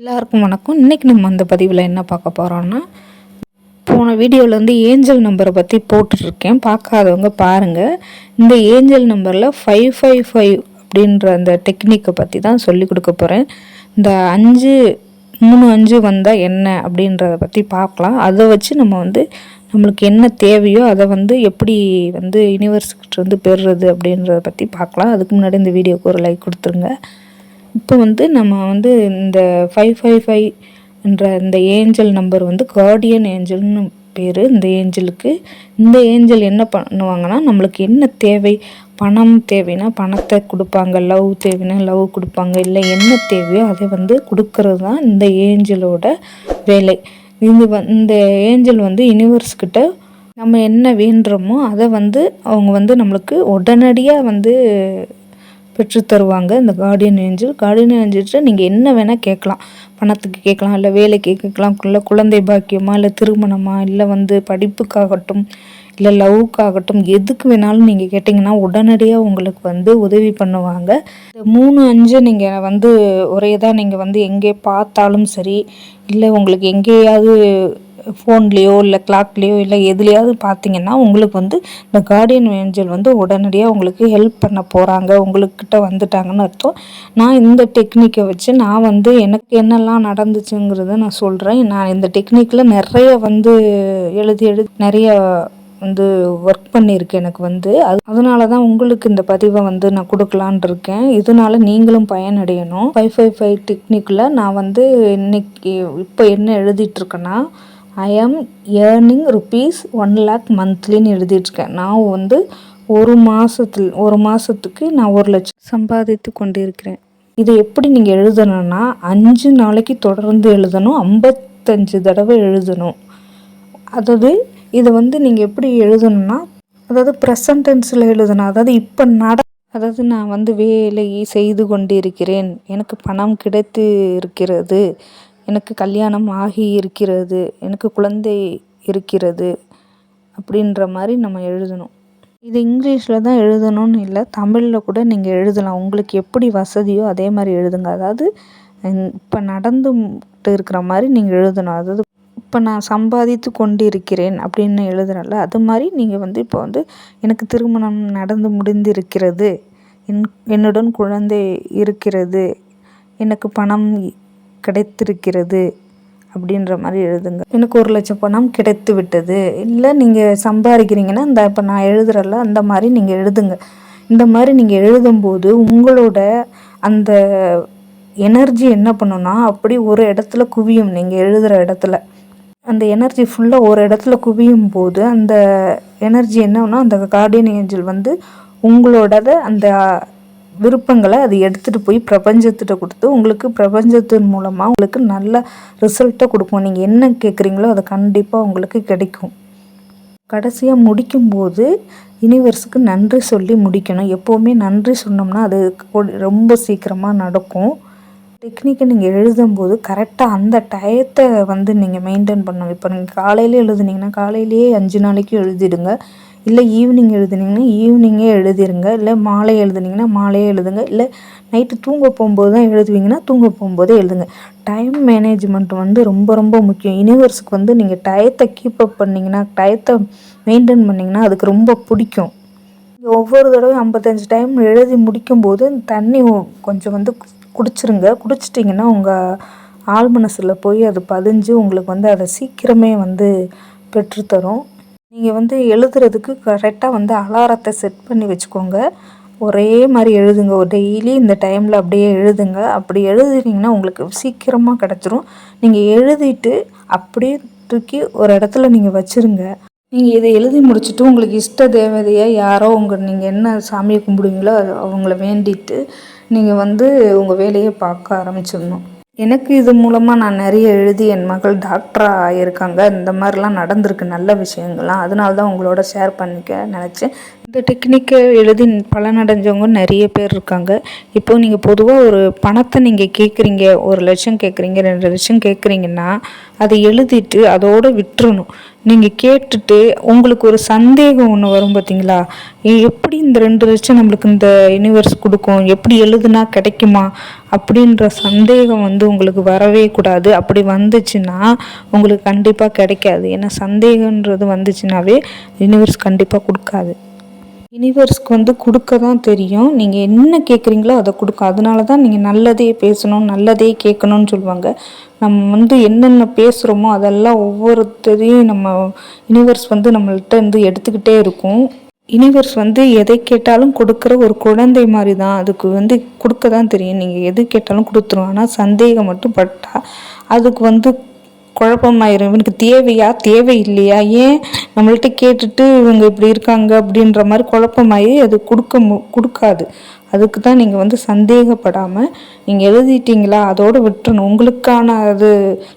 எல்லாருக்கும் வணக்கம். இன்றைக்கி நம்ம அந்த பதிவில் என்ன பார்க்க போகிறோன்னா போன வீடியோவில் வந்து ஏஞ்சல் நம்பரை பற்றி போட்டுட்ருக்கேன். பார்க்காதவங்க பாருங்கள் இந்த ஏஞ்சல் நம்பரில் ஃபைவ் ஃபைவ் ஃபைவ் அப்படின்ற அந்த டெக்னிக்கை பற்றி தான் சொல்லி கொடுக்க போகிறேன் இந்த அஞ்சு மூணு அஞ்சு வந்தால் என்ன அப்படின்றத பற்றி பார்க்கலாம். அதை வச்சு நம்ம வந்து நம்மளுக்கு என்ன தேவையோ அதை வந்து எப்படி வந்து யூனிவர்ஸ்கிட்ட வந்து பெறுறது அப்படின்றத பற்றி பார்க்கலாம். அதுக்கு முன்னாடி இந்த வீடியோக்கு ஒரு லைக் கொடுத்துருங்க. இப்போ வந்து நம்ம வந்து இந்த ஃபைவ் ஃபைவ் ஃபைவ் என்ற இந்த ஏஞ்சல் நம்பர் வந்து கார்டியன் ஏஞ்சல்னு பேர். இந்த ஏஞ்சலுக்கு இந்த ஏஞ்சல் என்ன பண்ணுவாங்கன்னா நம்மளுக்கு என்ன தேவை? பணம் தேவைன்னா பணத்தை கொடுப்பாங்க. லவ் தேவைன்னா லவ் கொடுப்பாங்க. இல்லை என்ன தேவையோ அதை வந்து கொடுக்கறது தான் இந்த ஏஞ்சலோட வேலை. இது இந்த ஏஞ்சல் வந்து யூனிவர்ஸ்கிட்ட நம்ம என்ன வேண்டுறோமோ அதை வந்து அவங்க வந்து நம்மளுக்கு உடனடியாக வந்து பெற்று தருவாங்க இந்த கார்டியன் ஏஞ்சல் கார்டியன் ஏஞ்சல்கிட்ட நீங்கள் என்ன வேணால் கேட்கலாம். பணத்துக்கு கேட்கலாம். இல்லை வேலைக்கு கேட்கலாம். இல்லை குழந்தை பாக்கியமா இல்லை திருமணமா இல்லை வந்து படிப்புக்காகட்டும் இல்லை லவ்வுக்காகட்டும் எதுக்கு வேணாலும் நீங்கள் கேட்டிங்கன்னா உடனடியாக உங்களுக்கு வந்து உதவி பண்ணுவாங்க. இந்த மூணு அஞ்சு நீங்கள் வந்து ஒரே தான் நீங்கள் வந்து எங்கே பார்த்தாலும் சரி இல்லை உங்களுக்கு எங்கேயாவது ஃபோன்லேயோ இல்லை கிளாக்லேயோ இல்லை எதுலேயாவது பார்த்தீங்கன்னா உங்களுக்கு வந்து இந்த கார்டியன் ஏஞ்சல் வந்து உடனடியாக உங்களுக்கு ஹெல்ப் பண்ண போகிறாங்க உங்களுக்கிட்ட வந்துட்டாங்கன்னு அர்த்தம். நான் இந்த டெக்னிக்கை வச்சு நான் வந்து எனக்கு என்னெல்லாம் நடந்துச்சுங்கிறத நான் சொல்கிறேன் நான் இந்த டெக்னிக்கில் நிறைய வந்து எழுதி எழுதி நிறைய வந்து ஒர்க் பண்ணியிருக்கேன் எனக்கு வந்து. அது அதனால தான் உங்களுக்கு இந்த பதிவை வந்து நான் கொடுக்கலான் இருக்கேன். இதனால நீங்களும் பயனடையணும். ஃபைவ் ஃபைவ் ஃபைவ் டெக்னிக்கில் நான் வந்து இன்னைக்கு இப்போ என்ன எழுதிட்டுருக்கேன்னா I am earning rupees one lakh மந்த்லின்னு எழுதிட்டுருக்கேன் நான் வந்து ஒரு மாதத்தில் ஒரு மாதத்துக்கு நான் ஒரு லட்சம் சம்பாதித்து கொண்டிருக்கிறேன். இதை எப்படி நீங்கள் எழுதணும்னா அஞ்சு நாளைக்கு தொடர்ந்து எழுதணும் ஐம்பத்தஞ்சு தடவை எழுதணும். அதாவது இதை வந்து நீங்கள் எப்படி எழுதணும்னா அதாவது ப்ரெசன்டென்ஸில் எழுதணும். அதாவது இப்போ நட அதாவது நான் வந்து வேலை செய்து கொண்டிருக்கிறேன். எனக்கு பணம் கிடைத்து இருக்கிறது. எனக்கு கல்யாணம் ஆகி இருக்கிறது எனக்கு குழந்தை இருக்கிறது அப்படின்ற மாதிரி நம்ம எழுதணும். இது இங்கிலீஷில் தான் எழுதணும்னு இல்லை தமிழில் கூட நீங்கள் எழுதலாம். உங்களுக்கு எப்படி வசதியோ அதே மாதிரி எழுதுங்க. அதாவது இப்போ நடந்துட்டு இருக்கிற மாதிரி நீங்கள் எழுதணும். அதாவது இப்போ நான் சம்பாதித்து கொண்டு இருக்கிறேன் அப்படின்னு எழுதுறல அது மாதிரி நீங்கள் வந்து இப்போ வந்து எனக்கு திருமணம் நடந்து முடிந்திருக்கிறது. என் என்னுடன் குழந்தை இருக்கிறது. எனக்கு பணம் கிடைத்திருக்கிறது அப்படின்ற மாதிரி எழுதுங்க. எனக்கு ஒரு லட்சம் பணம் கிடைத்து விட்டது. இல்லை நீங்கள் சம்பாதிக்கிறீங்கன்னா இந்த இப்போ நான் எழுதுறல அந்த மாதிரி நீங்கள் எழுதுங்க. இந்த மாதிரி நீங்கள் எழுதும்போது உங்களோட அந்த எனர்ஜி என்ன பண்ணுன்னா அப்படி ஒரு இடத்துல குவியும் நீங்கள் எழுதுகிற இடத்துல. அந்த எனர்ஜி ஃபுல்லாக ஒரு இடத்துல குவியும் போது அந்த எனர்ஜி என்னன்னா அந்த கார்டியன் ஏஞ்சல் வந்து உங்களோட அந்த விருப்பங்களை அது எடுத்துகிட்டு போய் பிரபஞ்சத்திட்ட கொடுத்து உங்களுக்கு பிரபஞ்சத்தின் மூலமாக உங்களுக்கு நல்ல ரிசல்ட்டை கொடுக்கும். நீங்கள் என்ன கேட்குறீங்களோ அது கண்டிப்பாக உங்களுக்கு கிடைக்கும். கடைசியாக முடிக்கும்போது யூனிவர்ஸுக்கு நன்றி சொல்லி முடிக்கணும். எப்போவுமே நன்றி சொன்னோம்னா அது ரொம்ப சீக்கிரமாக நடக்கும். டெக்னிக்கை நீங்கள் எழுதும்போது கரெக்டாக அந்த டயத்தை வந்து நீங்கள் மெயின்டைன் பண்ணணும். இப்போ நீங்கள் காலையில் எழுதுனீங்கன்னா காலையிலேயே அஞ்சு நாளைக்கு எழுதிடுங்க. இல்லை ஈவினிங் எழுதுனீங்கன்னா ஈவினிங்கே எழுதிருங்க. இல்லை மாலை எழுதுனீங்கன்னா மாலையே எழுதுங்க. இல்லை நைட்டு தூங்க போகும்போது தான் எழுதுவீங்கன்னா தூங்க போகும்போதே எழுதுங்க. டைம் மேனேஜ்மெண்ட் வந்து ரொம்ப ரொம்ப முக்கியம். யூனிவர்ஸுக்கு வந்து நீங்கள் டயத்தை கீப் அப் பண்ணிங்கன்னா டயத்தை மெயின்டைன் பண்ணிங்கன்னா அதுக்கு ரொம்ப பிடிக்கும். ஒவ்வொரு தடவையும் ஐம்பத்தஞ்சு டைம் எழுதி முடிக்கும்போது தண்ணி கொஞ்சம் வந்து குடிச்சிருங்க. குடிச்சிட்டிங்கன்னா உங்கள் ஆள் மனசில் போய் அது பதிஞ்சு உங்களுக்கு வந்து அதை சீக்கிரமே வந்து பெற்றுத்தரும். நீங்கள் வந்து எழுதுறதுக்கு கரெக்டாக வந்து அலாரத்தை செட் பண்ணி வச்சுக்கோங்க. ஒரே மாதிரி எழுதுங்க. ஒரு டெய்லி இந்த டைமில் அப்படியே எழுதுங்க. அப்படி எழுதுனீங்கன்னா உங்களுக்கு சீக்கிரமாக கிடச்சிரும். நீங்கள் எழுதிட்டு அப்படியே தூக்கி ஒரு இடத்துல நீங்கள் வச்சுருங்க. நீங்கள் இதை எழுதி முடிச்சுட்டு உங்களுக்கு இஷ்ட தேவதையாக யாரோ உங்கள் நீங்கள் என்ன சாமியை கும்பிடுவீங்களோ அவங்கள வேண்டிட்டு நீங்கள் வந்து உங்கள் வேலையை பார்க்க ஆரம்பிச்சிடணும். எனக்கு இது மூலமாக நான் நிறைய எழுதி என் மகள் டாக்டராக ஆகியிருக்காங்க இந்த மாதிரிலாம் நடந்திருக்கு. நல்ல விஷயங்கள்லாம். அதனால தான் உங்களோட ஷேர் பண்ணிக்க நினச்சேன். இந்த டெக்னிக்கை எழுதி பலனடைஞ்சவங்க நிறைய பேர் இருக்காங்க. இப்போது நீங்கள் பொதுவாக ஒரு பணத்தை நீங்கள் கேட்குறீங்க ஒரு லட்சம் கேட்குறீங்க ரெண்டு லட்சம் கேட்குறீங்கன்னா அதை எழுதிட்டு அதோடு விட்டுறணும். நீங்கள் கேட்டுட்டு உங்களுக்கு ஒரு சந்தேகம் ஒன்று வரும் பார்த்தீங்களா எப்படி இந்த ரெண்டு லட்சம் நம்மளுக்கு இந்த யூனிவர்ஸ் கொடுக்கும்? எப்படி எழுதுனா கிடைக்குமா? அப்படின்ற சந்தேகம் வந்து உங்களுக்கு வரவே கூடாது. அப்படி வந்துச்சுன்னா உங்களுக்கு கண்டிப்பாக கிடைக்காது. ஏன்னா சந்தேகன்றது வந்துச்சுனாவே யூனிவர்ஸ் கண்டிப்பாக கொடுக்காது. யூனிவர்ஸ்க்கு வந்து கொடுக்க தான் தெரியும். நீங்கள் என்ன கேட்குறீங்களோ அதை கொடுக்கும் அதனால தான் நீங்கள் நல்லதே பேசணும் நல்லதே கேட்கணும்னு சொல்லுவாங்க. நம்ம வந்து என்னென்ன பேசுகிறோமோ அதெல்லாம் ஒவ்வொருத்தரையும் நம்ம யூனிவர்ஸ் வந்து நம்மள்கிட்ட இருந்து எடுத்துக்கிட்டே இருக்கும். யூனிவர்ஸ் வந்து எதை கேட்டாலும் கொடுக்குற ஒரு குழந்தை மாதிரி தான் அதுக்கு வந்து கொடுக்க தான் தெரியும். நீங்கள் எது கேட்டாலும் கொடுத்துரும். ஆனால் சந்தேகம் மட்டும் பட்டால் அதுக்கு வந்து குழப்பமாயிரும். இவனுக்கு தேவையா? தேவை இல்லையா ஏன் நம்மள்ட்ட கேட்டுட்டு இவங்க இப்படி இருக்காங்க அப்படின்ற மாதிரி குழப்பமாயி அது கொடுக்க மு கொடுக்காது. அதுக்கு தான் நீங்கள் வந்து சந்தேகப்படாமல் நீங்கள் எழுதிட்டீங்களா? அதோடு விட்டுறணும். உங்களுக்கான அது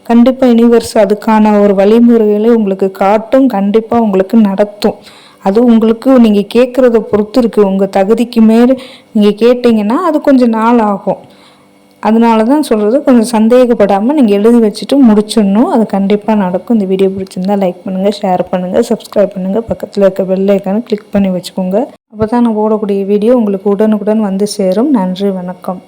கண்டிப்பாக யூனிவர்ஸ் அதுக்கான ஒரு வழிமுறைகளை உங்களுக்கு காட்டும் கண்டிப்பாக உங்களுக்கு நடத்தும். அது உங்களுக்கு நீங்கள் கேட்குறத பொறுத்து இருக்குது உங்கள் தகுதிக்கு மேல் நீங்கள் கேட்டிங்கன்னா அது கொஞ்சம் நாள் ஆகும். அதனால தான் சொல்கிறது கொஞ்சம் சந்தேகப்படாமல் நீங்கள் எழுதி வச்சுட்டு முடிச்சிடணும். அது கண்டிப்பாக நடக்கும். இந்த வீடியோ பிடிச்சிருந்தா லைக் பண்ணுங்கள் ஷேர் பண்ணுங்கள் சப்ஸ்கிரைப் பண்ணுங்கள் பக்கத்தில் இருக்க பெல்லைக்கான கிளிக் பண்ணி வச்சுக்கோங்க. அப்போ தான் நான் போடக்கூடிய வீடியோ உங்களுக்கு உடனுக்குடன் வந்து சேரும். நன்றி வணக்கம்.